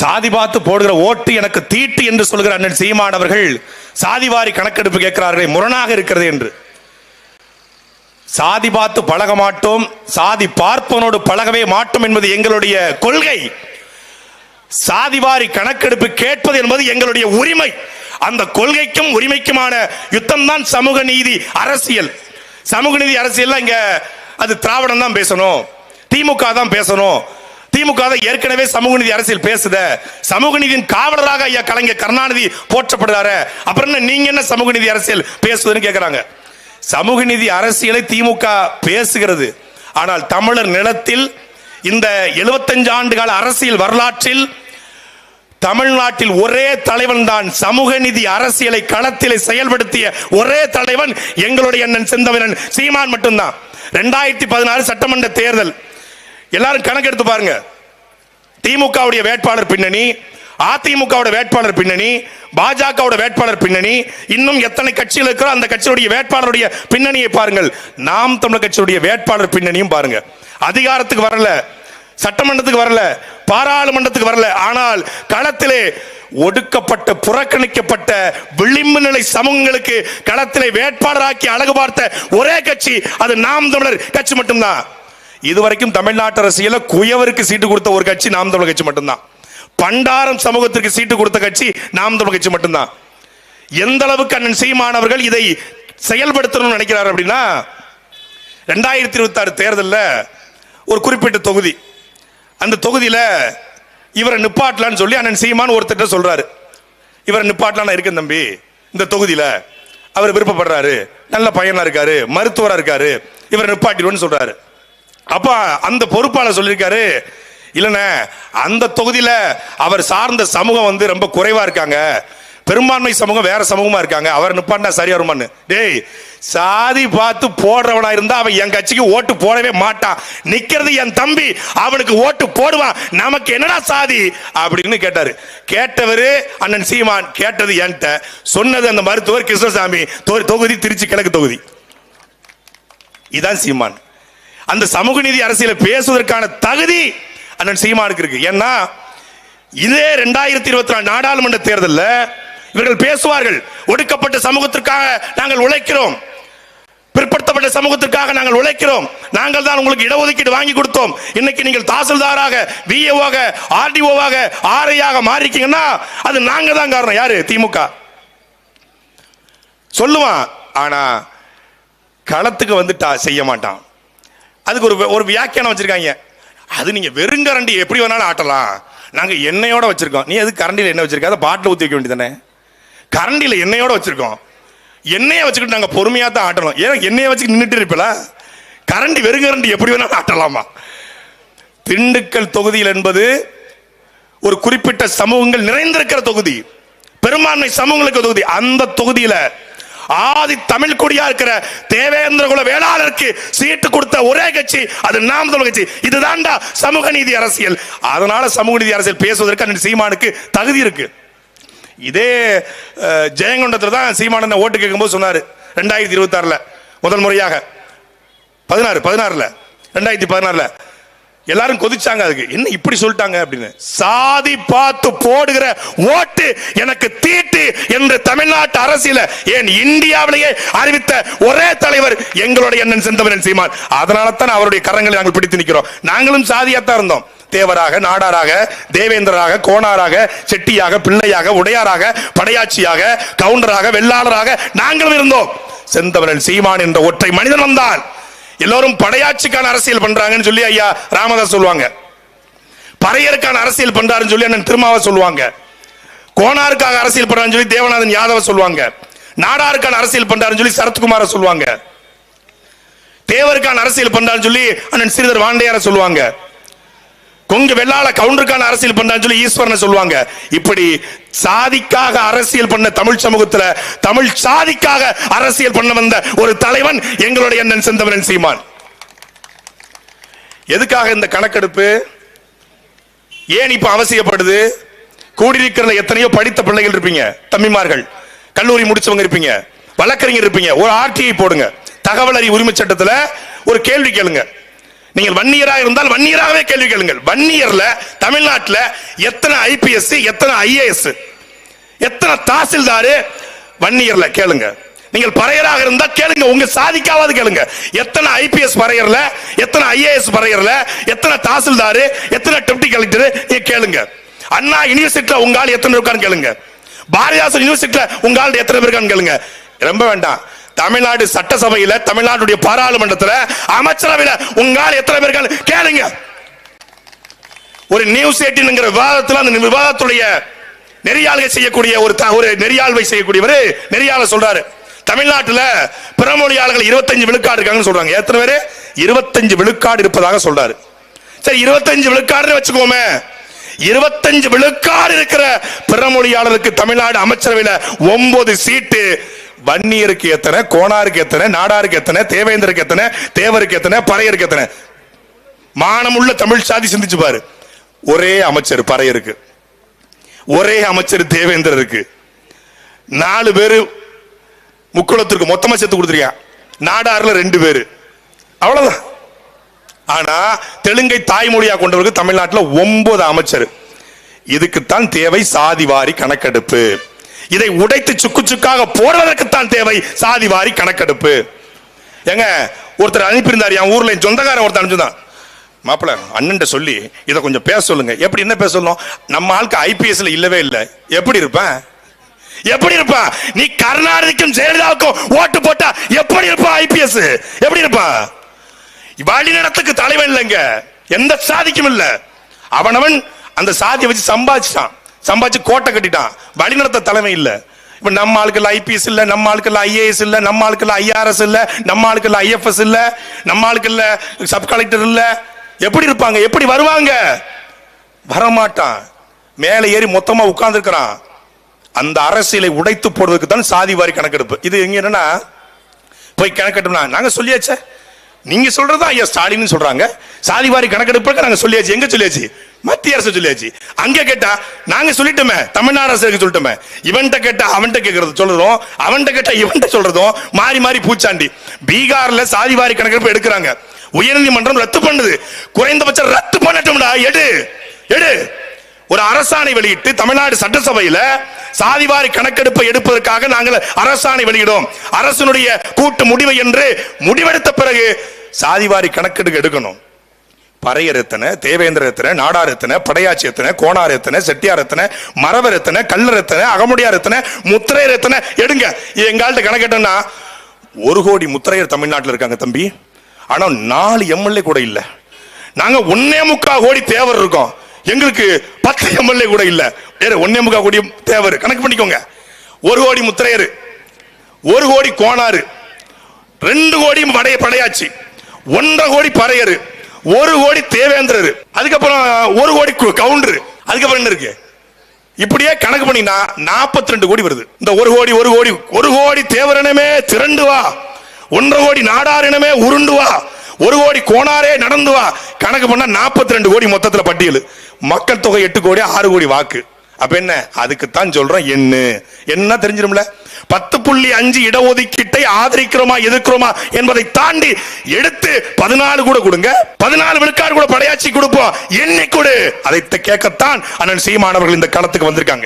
சாதி பார்த்து போடுகிற ஓட்டு எனக்கு தீட்டு என்று சொல்கிற அண்ணன் சீமான் அவர்கள் சாதிவாரி கணக்கெடுப்பு கேட்கிறார்களே முரணாக இருக்கிறது என்று. சாதி பார்த்து பழக மாட்டோம் சாதி பார்ப்பனோடு பழகவே மாட்டோம் என்பது எங்களுடைய கொள்கை. சாதிவாரி கணக்கெடுப்பு கேட்பது என்பது எங்களுடைய உரிமை. அந்த கொள்கைக்கும் உரிமைக்குமான யுத்தம் தான் சமூக நீதி அரசியல். சமூக நீதி அரசியல் இங்க அது திராவிடம் தான் பேசணும் திமுக தான் பேசணும் திமுக ஏற்கனவே சமூக நீதி அரசியல் பேசுத சமூக நீதியின் காவலராக ஐயா கலைஞர் கருணாநிதி போற்றப்படுறாரு. அப்புறம் என்ன நீங்க என்ன சமூக நீதி அரசியல் பேசுவதுன்னு கேட்கிறாங்க சமூக நீதி அரசியலை திமுக பேசுகிறது. ஆனால் தமிழர் நிலத்தில் இந்த எழுபத்தஞ்சு ஆண்டு கால அரசியல் வரலாற்றில் தமிழ்நாட்டில் ஒரே தலைவன் தான் சமூக நிதி அரசியலை களத்திலே செயல்படுத்திய ஒரே தலைவன் எங்களுடைய அண்ணன் செந்தமிழன் சீமான் மட்டும்தான். ரெண்டாயிரத்தி பதினாறு சட்டமன்ற தேர்தல். எல்லாரும் கணக்கெடுத்து பாருங்க. திமுகவுடைய வேட்பாளர் பின்னணி அதிமுகவோட வேட்பாளர் பின்னணி பாஜகவோட வேட்பாளர் பின்னணி இன்னும் எத்தனை கட்சிகள் இருக்கிறோ அந்த கட்சியுடைய வேட்பாளருடைய பின்னணியை பாருங்கள். நாம் தமிழர் கட்சியுடைய வேட்பாளர் பின்னணியும் பாருங்க. அதிகாரத்துக்கு வரல சட்டமன்றத்துக்கு வரல பாராளுமன்றத்துக்கு வரல. ஆனால் களத்திலே ஒடுக்கப்பட்ட புறக்கணிக்கப்பட்ட விளிம்பு நிலை சமூகங்களுக்கு களத்திலே வேட்பாளராக்கி அழகு பார்த்த ஒரே கட்சி அது நாம் தமிழர் கட்சி மட்டும்தான். இதுவரைக்கும் தமிழ்நாட்டு அரசியல குயவருக்கு சீட்டு கொடுத்த ஒரு கட்சி நாம் தமிழ் கட்சி மட்டும்தான். பண்டாரம் சமூகத்திற்கு சீட்டு கொடுத்த கட்சி நாம் தமிழ் கட்சி மட்டும்தான். எந்த அளவுக்கு அண்ணன் சீமானவர்கள் இதை செயல்படுத்தணும்னு நினைக்கிறார் அப்படின்னா ரெண்டாயிரத்தி இருபத்தி ஆறு தேர்தலில் ஒரு குறிப்பிட்ட தொகுதி. அந்த தொகுதியில் இவரை நிப்பாட்டலான்னு சொல்லி அண்ணன் சீமான் ஒருத்தர்ட்ட சொல்றாரு. இவரை நிப்பாட்டலாம் நான் இருக்கேன் தம்பி? இந்த தொகுதியில் அவர் விருப்பப்படுறாரு. நல்ல பையனா இருக்காரு மருத்துவராக இருக்காரு. இவரை நிப்பாட்டிடுவோன்னு சொல்றாரு. அப்ப அந்த பொறுப்பாளர் சொல்லியிருக்காரு. இல்லைண்ணே அந்த தொகுதியில் அவர் சார்ந்த சமூகம் வந்து ரொம்ப குறைவாக இருக்காங்க. பெரும்பான்மை சமூகம் வேற சமூகமாக இருக்காங்க. அவர் நிப்பாண்டா சரியா வருமான்னு. டேய் சாதி பார்த்து போடுறவனா இருந்தா அவன் என் கட்சிக்கு ஓட்டு போடவே மாட்டான். நிக்கிறது என் தம்பி அவனுக்கு ஓட்டு போடுவான். நமக்கு என்னடா சாதி? அப்படின்னு கேட்டாரு. கேட்டவரு அண்ணன் சீமான் கேட்டது என்கிட்ட. சொன்னது அந்த மருத்துவர் கிருஷ்ணசாமி தொ- தொகுதி திருச்சி கிழக்கு தொகுதி. இதான் சீமான். அந்த சமூக நீதி அரசியல பேசுவதற்கான தகுதி அண்ணன் சீமானுக்கு இருக்கு. ஏன்னா இதே ரெண்டாயிரத்தி இருபத்தி நாலு நாடாளுமன்ற தேர்தலில் இவர்கள் பேசுவார்கள். ஒடுக்கப்பட்ட சமூகத்திற்காக நாங்கள் உழைக்கிறோம். பிற்படுத்தப்பட்ட சமூகத்திற்காக நாங்கள் உழைக்கிறோம். நாங்கள் தான் உங்களுக்கு இடஒதுக்கீடு வாங்கி கொடுத்தோம். இன்னைக்கு நீங்கள் தாசில்தாராக விஏஓவாக ஆர்டிஓவாக ஆர்ஐயாக மாறிக்கீங்கன்னா அது நாங்க தான் காரணம். யாரு? திமுக. சொல்லுவான். ஆனா களத்துக்கு வந்துட்டா செய்ய மாட்டான். அதுக்கு ஒரு ஒரு வியாக்கியானம் வச்சிருக்காங்க. அது நீங்க வெறுங்கரண்டி எப்படி வேணாலும் ஆட்டலாம். நாங்க எண்ணெயோட வச்சிருக்கோம். நீ எது கரண்டியில் எண்ணெய் வச்சிருக்க? அதை பாட்டில் ஊற்றி வைக்க வேண்டியதானே கரண்டியில் எண்ணெயோட வச்சிருக்கோம். எண்ணெயை வச்சுக்கிட்டு நாங்கள் பொறுமையாக தான் ஆட்டணும். ஏன் எண்ணெயை வச்சு நின்றுட்டு இருப்பல? கரண்டி வெறுங்கரண்டி எப்படி வேணாலும் ஆட்டலாமா? திண்டுக்கல் தொகுதியில் என்பது ஒரு குறிப்பிட்ட சமூகங்கள் நிறைந்திருக்கிற தொகுதி. பெரும்பான்மை சமூகங்களுக்கு தொகுதி. அந்த தொகுதியில் ஆதி தமிழ் குடியா இருக்கிற தேவேந்திர குல வேளாளருக்கு சீட்டு கொடுத்த ஒரே கட்சி அது நாம் தமிழ் கட்சி. இதுதான்டா சமூக நீதி அரசியல். அதனால சமூக நீதி அரசியல் பேசுவதற்கு அந்த சீமானுக்கு தகுதி இருக்கு. இதே ஜெயங்கொண்டத்தில் தான் சீமானன் ஓட்டு கேட்கும்போது சொன்னார் ரெண்டாயிரத்தி இருபத்தி ஆறுல முதல் முறையாக. பதினாறு பதினாறில் ரெண்டாயிரத்தி பதினாறில். எல்லாரும் கொதிச்சாங்க அதுக்கு. என்ன இப்படி சொல்லிட்டாங்க? அப்படின்னு. சாதி பார்த்து போடுகிற ஓட்டு எனக்கு தீட்டு என்று தமிழ்நாட்டு அரசியல ஏன் இந்தியாவிலேயே அறிவித்த ஒரே தலைவர் எங்களுடைய அண்ணன் செந்தமரன் சீமான். அதனால தான் அவருடைய கரங்களை நாங்கள் பிடித்து நிற்கிறோம். நாங்களும் சாதியாத்தான் இருந்தோம். தேவராக நாடாராக தேவேந்திரராக கோணாராக செட்டியாக பிள்ளையாக உடையாராக படையாட்சியாக கவுண்டராக வெள்ளாளராக நாங்களும் இருந்தோம். செந்தவரன் சீமான் என்ற ஒற்றை மனிதன் வந்தான். எல்லோரும் படையாட்சிக்கான அரசியல் பண்றாங்கன்னு சொல்லி ஐயா ராமதாஸ் சொல்லுவாங்க. பறையருக்கான அரசியல் பண்றாருன்னு சொல்லி அண்ணன் திருமாவை சொல்லுவாங்க. கோனாருக்காக அரசியல் பண்றாருன்னு சொல்லி தேவநாதன் யாதவ சொல்லுவாங்க. நாடாருக்கான அரசியல் பண்றாருன்னு சொல்லி சரத்குமார சொல்லுவாங்க. தேவருக்கான அரசியல் பண்றாருன்னு சொல்லி அண்ணன் ஸ்ரீதர் வாண்டையார சொல்லுவாங்க. கொங்கு வெள்ளாள கவுண்டருக்கான அரசியல் பண்றான்னு சொல்லி ஈஸ்வரனை சொல்லுவாங்க. இப்படி சாதிக்காக அரசியல் பண்ண தமிழ் சமூகத்துல தமிழ் சாதிக்காக அரசியல் பண்ண வந்த ஒரு தலைவன் எங்களுடைய அண்ணன் செந்தமரன் சீமான். எதுக்காக இந்த கணக்கெடுப்பு? ஏன் இப்ப அவசியப்படுது? கூடியிருக்கிற எத்தனையோ படித்த பிள்ளைகள் இருப்பீங்க தம்பிமார்கள். கல்லூரி முடிச்சவங்க இருப்பீங்க வழக்கறிஞர் இருப்பீங்க ஒரு ஆர்டிஐ போடுங்க. தகவல் அறிவு உரிமை சட்டத்தில் ஒரு கேள்வி கேளுங்க. நீங்கள் வன்னியராக இருந்தால் வன்னியராகவே கேள்வி கேளுங்கள். வன்னியர்ல தமிழ்நாட்டில் எத்தனை ஐபிஎஸ் எத்தனை ஐஏஎஸ் எத்தனை தாசில்தாரு வன்னியர்ல கேளுங்க. நீங்கள் பறையராக இருந்தால் கேளுங்க. உங்க சாதிக்காவது கேளுங்க. எத்தனை ஐபிஎஸ் பறையர்ல எத்தனை ஐஏஎஸ் பறையர்ல எத்தனை தாசில்தாரு எத்தனை டெப்டி கலெக்டர் நீங்க கேளுங்க. அண்ணா யூனிவர்சிட்டியில உங்க ஆள் எத்தனை இருக்கான்னு கேளுங்க. பாரதிதாசன் யூனிவர்சிட்டியில உங்க ஆள் எத்தனை பேர் இருக்கான்னு கேளுங்க. ரொம்ப வேண்டாம். தமிழ்நாடு சட்டசபையில தமிழ்நாட்டுடைய பாராளுமன்றத்துல அமைச்சரவையில் உங்க எத்தனை பேர் இருக்கான்னு கேளுங்க. ஒரு நியூஸ் எயிட்டின் விவாதத்துல அந்த விவாதத்துடைய நெறியாள்கை செய்யக்கூடிய ஒரு த- ஒரு நெறியாள்வை செய்யக்கூடியவர் நெறியாளர் சொல்றாரு. தமிழ்நாட்டுல பிறமொழியாளர்கள் 25 விழுக்காடு இருக்காங்கன்னு சொல்றாங்க. எத்தனை பேர்? இருபத்தஞ்சு விழுக்காடு இருப்பதாக சொல்றாரு. சரி 25 விழுக்காடுன்னு வச்சுக்கோமே. 25 விழுக்காடு இருக்கிற பிறமொழியாளருக்கு தமிழ்நாடு அமைச்சரவையில் ஒன்பது சீட்டு வன்னியருக்கு எத்தனை கோணாருக்கு எத்தனை நாடாருக்கு எத்தனை தேவேந்தருக்கு எத்தனை தேவருக்கு எத்தனை பறையருக்கு எத்தனை? மானமுள்ள தமிழ் சாதி சிந்திச்சு பாரு. ஒரே அமைச்சர் பறையருக்கு. ஒரே அமைச்சர் தேவேந்திரருக்கு. நாலு பேரு முக்குளத்திற்கு மொத்தமா சேர்த்து கொடுத்துருக்கான் நாடாறுல ரெண்டு பேரு. அவ்வளவுதான். ஆனா தெலுங்கை தாய்மொழியா கொண்டவருக்கு தமிழ்நாட்டில் ஒன்பது அமைச்சர். இதுக்குத்தான் தேவை சாதிவாரி கணக்கெடுப்பு. இதை உடைத்து சுக்கு சுக்காக போடுவதற்குத்தான் தேவை. சாதிவாரி கணக்கெடுப்பு. ஏங்க ஒருத்தர் அனுப்பியிருந்தார் என் ஊர்ல என் சொந்தக்காரன் ஒருத்தர் அனுப்பிச்சிருந்தான். மாப்பிள்ள அண்ணன்ட்ட சொல்லி இதை கொஞ்சம் பேச சொல்லுங்க. எப்படி என்ன பேச சொல்லணும் நம்ம ஆளுக்கு ஐபிஎஸ்ல இல்லவே இல்லை. எப்படி இருப்பேன்? எப்படி இருப்பான்? நீ கருணாநிதிக்கும் ஜெயலலிதாவுக்கும் ஓட்டு போட்டா எப்படி இருப்பான் ஐபிஎஸ் எப்படி இருப்பான் வழிநடத்துக்கு தலைவன் இல்லைங்க. எந்த சாதிக்கும் இல்லை. அவனவன் அந்த சாதியை வச்சு சம்பாதிச்சான் சம்பாதிச்சு கோட்டை கட்டிட்டான். வழிநடத்த தலைமை இல்லை. இப்போ நம்ம ஆளுக்கெல்லாம் ஐபிஎஸ் இல்லை நம்ம ஆளுக்கெல்லாம் ஐஏஎஸ் இல்லை நம்ம ஆளுக்கெல்லாம் ஐஆர்எஸ் இல்லை நம்ம ஆளுக்கெல்லாம் ஐஎஃப்எஸ் இல்லை நம்ம ஆளுக்கெல்ல சப் கலெக்டர் இல்லை. எப்படி இருப்பாங்க? எப்படி வருவாங்க? வரமாட்டான். மேலே ஏறி மொத்தமாக உட்கார்ந்துருக்கிறான். அந்த அரசியலை உடைத்து போடுவதுக்கு தான் சாதி வாரி கணக்கெடுப்பு. இது எங்க என்னன்னா போய் கணக்கெடுனா நாங்கள் சொல்லியாச்சே. நீங்க சொல்றதா ஐயா ஸ்டாலின் சொல்றாங்க. சாதி வாரி கணக்கெடுப்பு நாங்க சொல்லியாச்சு. எங்க சொல்லியாச்சு? மத்திய அரசு சொல்லியாச்சு. அங்க கேட்டா நாங்க சொல்லிட்டோமே தமிழ்நாடு அரசுக்கு சொல்லிட்டோமே. இவன்ட்ட கேட்டா அவன்கிட்ட கேட்கறது சொல்றதும் அவன்கிட்ட கேட்டா இவன்கிட்ட சொல்றதும் மாறி மாறி பூச்சாண்டி. பீகார்ல சாதி வாரி கணக்கெடுப்பு எடுக்கிறாங்க. உயர்நீதிமன்றம் ரத்து பண்ணுது. குறைந்தபட்சம் ரத்து பண்ணட்டும்டா எடு எடு. ஒரு அரசாணை வெளியிட்டு தமிழ்நாடு சட்டசபையில சாதிவாரி கணக்கெடுப்பை எடுப்பதற்காக நாங்கள் அரசாணை வெளியிடும். அரசனுடைய கூட்டு முடிவு என்று முடிவெடுத்த பிறகு சாதிவாரி கணக்கெடுக்க எடுக்கணும். பறையர் எத்தனை தேவேந்திர எத்தனை நாடார் எத்தனை படையாச்சி எத்தனை கோணார் எத்தனை செட்டியார் எத்தனை மரவர் எத்தனை கல்லர் எத்தனை அகமுடியார் எத்தனை முத்திரையர் எத்தனை எடுங்க எங்கள்கிட்ட கணக்கெட்டோம்னா ஒரு கோடி முத்திரையர் தமிழ்நாட்டில் இருக்காங்க தம்பி. ஆனால் நாலு எம்எல்ஏ கூட இல்லை. நாங்கள் ஒன்னே முக்கால் கோடி தேவர் இருக்கோம். எங்களுக்கு பத்து எம்எல்ஏ கூட இல்லை. வேறு ஒன்னே முக்கால் கோடி தேவர். கணக்கு பண்ணிக்கோங்க. ஒரு கோடி முத்திரையர் ஒரு கோடி கோணாறு ரெண்டு கோடி வடைய படையாச்சு ஒன்றரை கோடி பறையரு. ஒரு கோடி தேவேந்திரர். அதுக்கப்புறம் ஒரு கோடி கு- கவுண்டரு. அதுக்கப்புறம் என்ன இருக்கு? இப்படியே கணக்கு பண்ணினா 42 ரெண்டு கோடி வருது. இந்த ஒரு கோடி ஒரு கோடி ஒரு கோடி தேவரனமே திரண்டு வா. ஒன்றரை கோடி நாடாரினமே உருண்டு வா. ஒரு கோடி கோணாரே நடந்து வா. கணக்கு பண்ணா 42 ரெண்டு கோடி மொத்தத்தில் பட்டியல். மக்கள் தொகை எட்டு கோடி ஆறு கோடி வாக்கு. அப்ப என்ன? அதுக்குத்தான் சொல்றோம் என்ன என்ன தெரிஞ்சிடும்ல பத்து புள்ளி அஞ்சு இடஒதுக்கீட்டை ஆதரிக்கிறோமா எதிர்க்கிறோமா என்பதை தாண்டி எடுத்து பதினாலு கூட கொடுங்க. பதினாலு விழுக்காடு கூட படையாச்சி கொடுப்போம். எண்ணி கொடு. அதை கேட்கத்தான் அண்ணன் சீமானவர்கள் இந்த களத்துக்கு வந்திருக்காங்க.